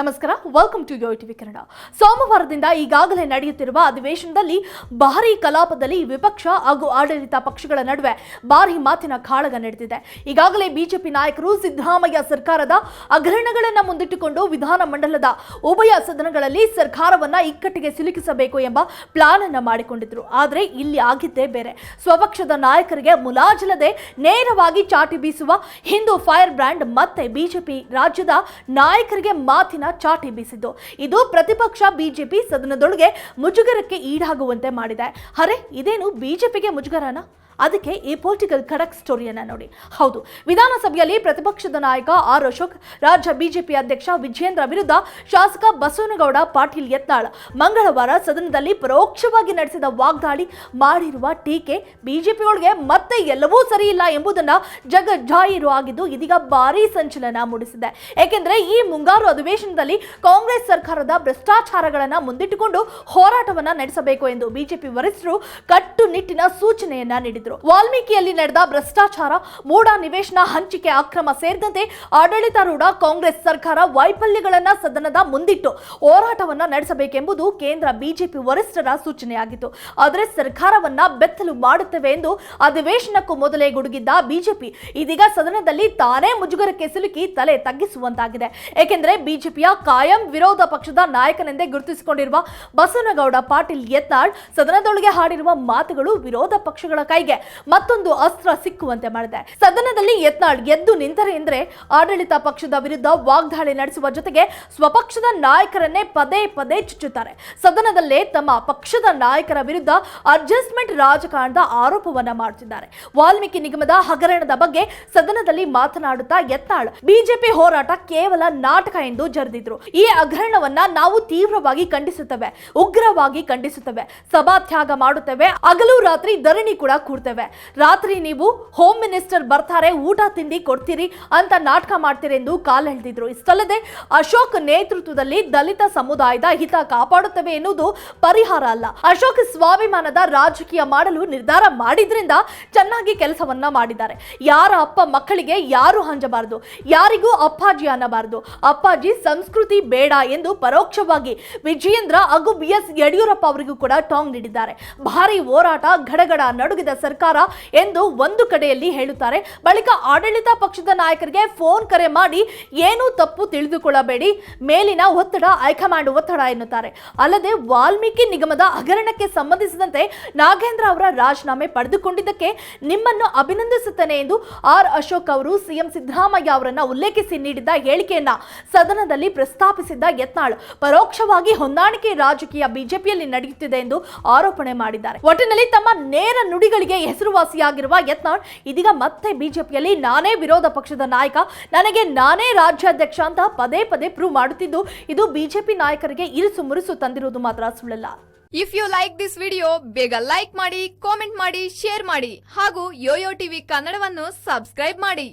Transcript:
ನಮಸ್ಕಾರ welcome to Yo TV Kannada ಸೋಮವಾರದಿಂದ ಈಗಾಗಲೇ ನಡೆಯುತ್ತಿರುವ ಅಧಿವೇಶನದಲ್ಲಿ ಭಾರೀ ಕಲಾಪದಲ್ಲಿ ವಿಪಕ್ಷ ಹಾಗೂ ಆಡಳಿತ ಪಕ್ಷಗಳ ನಡುವೆ ಭಾರಿ ಮಾತಿನ ಕಾಳಗ ನಡೆದಿದೆ. ಈಗಾಗಲೇ ಬಿಜೆಪಿ ನಾಯಕರು ಸಿದ್ದರಾಮಯ್ಯ ಸರ್ಕಾರದ ಹಗರಣಗಳನ್ನು ಮುಂದಿಟ್ಟುಕೊಂಡು ವಿಧಾನಮಂಡಲದ ಉಭಯ ಸದನಗಳಲ್ಲಿ ಸರ್ಕಾರವನ್ನ ಇಕ್ಕಟ್ಟಿಗೆ ಸಿಲುಕಿಸಬೇಕು ಎಂಬ ಪ್ಲಾನ್ ಅನ್ನು ಮಾಡಿಕೊಂಡಿದ್ರು. ಆದರೆ ಇಲ್ಲಿ ಆಗಿದ್ದೇ ಬೇರೆ. ಸ್ವಪಕ್ಷದ ನಾಯಕರಿಗೆ ಮುಲಾಜಿಲ್ಲದೆ ನೇರವಾಗಿ ಚಾಟಿ ಬೀಸುವ ಹಿಂದೂ ಫೈರ್ ಬ್ರ್ಯಾಂಡ್ ಮತ್ತೆ ಬಿಜೆಪಿ ರಾಜ್ಯದ ನಾಯಕರಿಗೆ ಮಾತಿನ ಚಾಟಿ ಬೀಸಿದ್ದು. ಇದು ಪ್ರತಿಪಕ್ಷ ಬಿಜೆಪಿ ಸದನದೊಳಗೆ ಮುಜುಗರಕ್ಕೆ ಈಡಾಗುವಂತೆ ಮಾಡಿದೆ. ಅರೆ ಇದೇನು ಬಿಜೆಪಿಗೆ ಮುಜುಗರನ? ಅದಕ್ಕೆ ಈ ಪೊಲಿಟಿಕಲ್ ಖಡಕ್ ಸ್ಟೋರಿಯನ್ನ ನೋಡಿ. ಹೌದು, ವಿಧಾನಸಭೆಯಲ್ಲಿ ಪ್ರತಿಪಕ್ಷದ ನಾಯಕ ಆರ್ ಅಶೋಕ್, ರಾಜ್ಯ ಬಿಜೆಪಿ ಅಧ್ಯಕ್ಷ ವಿಜಯೇಂದ್ರ ವಿರುದ್ಧ ಶಾಸಕ ಬಸವನಗೌಡ ಪಾಟೀಲ್ ಯತ್ನಾಳ್ ಮಂಗಳವಾರ ಸದನದಲ್ಲಿ ಪರೋಕ್ಷವಾಗಿ ನಡೆಸಿದ ವಾಗ್ದಾಳಿ ಮಾಡಿರುವ ಟೀಕೆ ಬಿಜೆಪಿಯೊಳಗೆ ಮತ್ತೆ ಎಲ್ಲವೂ ಸರಿ ಇಲ್ಲ ಎಂಬುದನ್ನ ಜಗಜ್ಜಾಹೀರು ಆಗಿದ್ದು ಇದೀಗ ಭಾರೀ ಸಂಚಲನ ಮೂಡಿಸಿದೆ. ಏಕೆಂದರೆ ಈ ಮುಂಗಾರು ಅಧಿವೇಶನದಲ್ಲಿ ಕಾಂಗ್ರೆಸ್ ಸರ್ಕಾರದ ಭ್ರಷ್ಟಾಚಾರಗಳನ್ನು ಮುಂದಿಟ್ಟುಕೊಂಡು ಹೋರಾಟವನ್ನು ನಡೆಸಬೇಕು ಎಂದು ಬಿಜೆಪಿ ವರಿಷ್ಠರು ಕಟ್ಟುನಿಟ್ಟಿನ ಸೂಚನೆಯನ್ನ ನೀಡಿದರು. ವಾಲ್ಮೀಕಿಯಲ್ಲಿ ನಡೆದ ಭ್ರಷ್ಟಾಚಾರ ಮೂಡ ನಿವೇಶನ ಹಂಚಿಕೆ ಅಕ್ರಮ ಸೇರಿದಂತೆ ಆಡಳಿತಾರೂಢ ಕಾಂಗ್ರೆಸ್ ಸರ್ಕಾರ ವೈಫಲ್ಯಗಳನ್ನ ಸದನದ ಮುಂದಿಟ್ಟು ಹೋರಾಟವನ್ನ ನಡೆಸಬೇಕೆಂಬುದು ಕೇಂದ್ರ ಬಿಜೆಪಿ ವರಿಷ್ಠರ ಸೂಚನೆಯಾಗಿತ್ತು. ಆದರೆ ಸರ್ಕಾರವನ್ನ ಬೆತ್ತಲು ಮಾಡುತ್ತೇವೆ ಎಂದು ಅಧಿವೇಶನಕ್ಕೂ ಮೊದಲೇ ಗುಡುಗಿದ್ದ ಬಿಜೆಪಿ ಇದೀಗ ಸದನದಲ್ಲಿ ತಾನೇ ಮುಜುಗರಕ್ಕೆ ಸಿಲುಕಿ ತಲೆ ತಗ್ಗಿಸುವಂತಾಗಿದೆ. ಏಕೆಂದರೆ ಬಿಜೆಪಿಯ ಕಾಯಂ ವಿರೋಧ ಪಕ್ಷದ ನಾಯಕನೆಂದೇ ಗುರುತಿಸಿಕೊಂಡಿರುವ ಬಸವನಗೌಡ ಪಾಟೀಲ್ ಯತ್ನಾಳ್ ಸದನದೊಳಗೆ ಹಾಡಿರುವ ಮಾತುಗಳು ವಿರೋಧ ಪಕ್ಷಗಳ ಕೈಗೆ. ಮತ್ತೊಂದು ಅಸ್ತ್ರ ಸಿಕ್ಕುವಂತೆ ಮಾಡಿದೆ. ಸದನದಲ್ಲಿ ಯತ್ನಾಳ್ ಎದ್ದು ನಿಂತರೆ ಎಂದರೆ ಆಡಳಿತ ಪಕ್ಷದ ವಿರುದ್ಧ ವಾಗ್ದಾಳಿ ನಡೆಸುವ ಜೊತೆಗೆ ಸ್ವಪಕ್ಷದ ನಾಯಕರನ್ನೇ ಪದೇ ಪದೇ ಚುಚ್ಚುತ್ತಾರೆ. ಸದನದಲ್ಲೇ ತಮ್ಮ ಪಕ್ಷದ ನಾಯಕರ ವಿರುದ್ಧ ಅಡ್ಜಸ್ಟ್ಮೆಂಟ್ ರಾಜಕಾರಣದ ಆರೋಪವನ್ನ ಮಾಡುತ್ತಿದ್ದಾರೆ. ವಾಲ್ಮೀಕಿ ನಿಗಮದ ಹಗರಣದ ಬಗ್ಗೆ ಸದನದಲ್ಲಿ ಮಾತನಾಡುತ್ತಾ ಯತ್ನಾಳ್, ಬಿಜೆಪಿ ಹೋರಾಟ ಕೇವಲ ನಾಟಕ ಎಂದು ಜರೆದಿದ್ರು. ಈ ಹಗರಣವನ್ನ ನಾವು ತೀವ್ರವಾಗಿ ಖಂಡಿಸುತ್ತೇವೆ, ಉಗ್ರವಾಗಿ ಖಂಡಿಸುತ್ತೇವೆ, ಸಭಾತ್ಯಾಗ ಮಾಡುತ್ತೇವೆ, ಹಗಲು ರಾತ್ರಿ ಧರಣಿ ಕೂಡ ಕೂಡ್ತೇವೆ. ರಾತ್ರಿ ನೀವು ಹೋಮ್ ಮಿನಿಸ್ಟರ್ ಬರ್ತಾರೆ, ಊಟ ತಿಂಡಿ ಕೊಡ್ತೀರಿ ಅಂತ ನಾಟಕ ಮಾಡ್ತೀರಿ ಎಂದು ಕಾಲೆಳೆದಿದ್ರು ಇಷ್ಟಲ್ಲದೆ ಅಶೋಕ್ ನೇತೃತ್ವದಲ್ಲಿ ದಲಿತ ಸಮುದಾಯದ ಹಿತ ಕಾಪಾಡುತ್ತವೆ ಎನ್ನುವುದು ಪರಿಹಾರ ಅಲ್ಲ. ಅಶೋಕ್ ಸ್ವಾಭಿಮಾನದ ರಾಜಕೀಯ ಮಾಡಲು ನಿರ್ಧಾರ ಮಾಡಿದ್ರಿಂದ ಚೆನ್ನಾಗಿ ಕೆಲಸವನ್ನ ಮಾಡಿದ್ದಾರೆ. ಯಾರ ಅಪ್ಪ ಮಕ್ಕಳಿಗೆ ಯಾರು ಹಂಜಬಾರದು? ಯಾರಿಗೂ ಅಪ್ಪಾಜಿ ಅನ್ನಬಾರದು. ಅಪ್ಪಾಜಿ ಸಂಸ್ಕೃತಿ ಬೇಡ ಎಂದು ಪರೋಕ್ಷವಾಗಿ ವಿಜಯೇಂದ್ರ ಹಾಗೂ ಬಿ ಎಸ್ ಯಡಿಯೂರಪ್ಪ ಅವರಿಗೂ ಕೂಡ ಟಾಂಗ್ ನೀಡಿದ್ದಾರೆ. ಭಾರಿ ಹೋರಾಟ, ಗಡಗಡ ನಡುಗಿದ ಸರ್ಕಾರ ಎಂದು ಒಂದು ಕಡೆಯಲ್ಲಿ ಹೇಳುತ್ತಾರೆ. ಬಳಿಕ ಆಡಳಿತ ಪಕ್ಷದ ನಾಯಕರಿಗೆ ಫೋನ್ ಕರೆ ಮಾಡಿ ಏನೂ ತಪ್ಪು ತಿಳಿದುಕೊಳ್ಳಬೇಡಿ, ಮೇಲಿನ ಒತ್ತಡ ಹೈಕಮಾಂಡ್ ಒತ್ತಡ ಎನ್ನುತ್ತಾರೆ. ಅಲ್ಲದೆ ವಾಲ್ಮೀಕಿ ನಿಗಮದ ಹಗರಣಕ್ಕೆ ಸಂಬಂಧಿಸಿದಂತೆ ನಾಗೇಂದ್ರ ಅವರ ರಾಜೀನಾಮೆ ಪಡೆದುಕೊಂಡಿದ್ದಕ್ಕೆ ನಿಮ್ಮನ್ನು ಅಭಿನಂದಿಸುತ್ತೇನೆ ಎಂದು ಆರ್ ಅಶೋಕ್ ಅವರು ಸಿಎಂ ಸಿದ್ದರಾಮಯ್ಯ ಅವರನ್ನ ಉಲ್ಲೇಖಿಸಿ ನೀಡಿದ್ದ ಹೇಳಿಕೆಯನ್ನ ಸದನದಲ್ಲಿ ಪ್ರಸ್ತಾಪಿಸಿದ್ದ ಯತ್ನಾಳ್ ಪರೋಕ್ಷವಾಗಿ ಹೊಂದಾಣಿಕೆ ರಾಜಕೀಯ ಬಿಜೆಪಿಯಲ್ಲಿ ನಡೆಯುತ್ತಿದೆ ಎಂದು ಆರೋಪಣೆ ಮಾಡಿದ್ದಾರೆ. ಒಟ್ಟಿನಲ್ಲಿ ತಮ್ಮ ನೇರ ನುಡಿಗಳಿಗೆ ಹೆಸರುವಾಸಿಯಾಗಿರುವ ಯತ್ನಾಳ್, ಇದೀಗ ಮತ್ತೆ ಬಿಜೆಪಿಯಲ್ಲಿ ನಾನೇ ವಿರೋಧ ಪಕ್ಷದ ನಾಯಕ. ನನಗೆ ನಾನೇ ರಾಜ್ಯಾಧ್ಯಕ್ಷ ಅಂತ ಪದೇ ಪದೇ ಪ್ರೂವ್ ಮಾಡುತ್ತಿದ್ದು, ಇದು ಬಿಜೆಪಿ ನಾಯಕರಿಗೆ ಇರಿಸು ಮುರಿಸು ತಂದಿರುವುದು ಮಾತ್ರ ಸುಳ್ಳಲ್ಲ. If you like this video ಬೇಗ ಲೈಕ್ ಮಾಡಿ ಕಾಮೆಂಟ್ ಮಾಡಿ ಶೇರ್ ಮಾಡಿ, ಹಾಗೂ ಯೋಯೋ ಟಿವಿ ಕನ್ನಡವನ್ನು ಸಬ್ಸ್ಕ್ರೈಬ್ ಮಾಡಿ.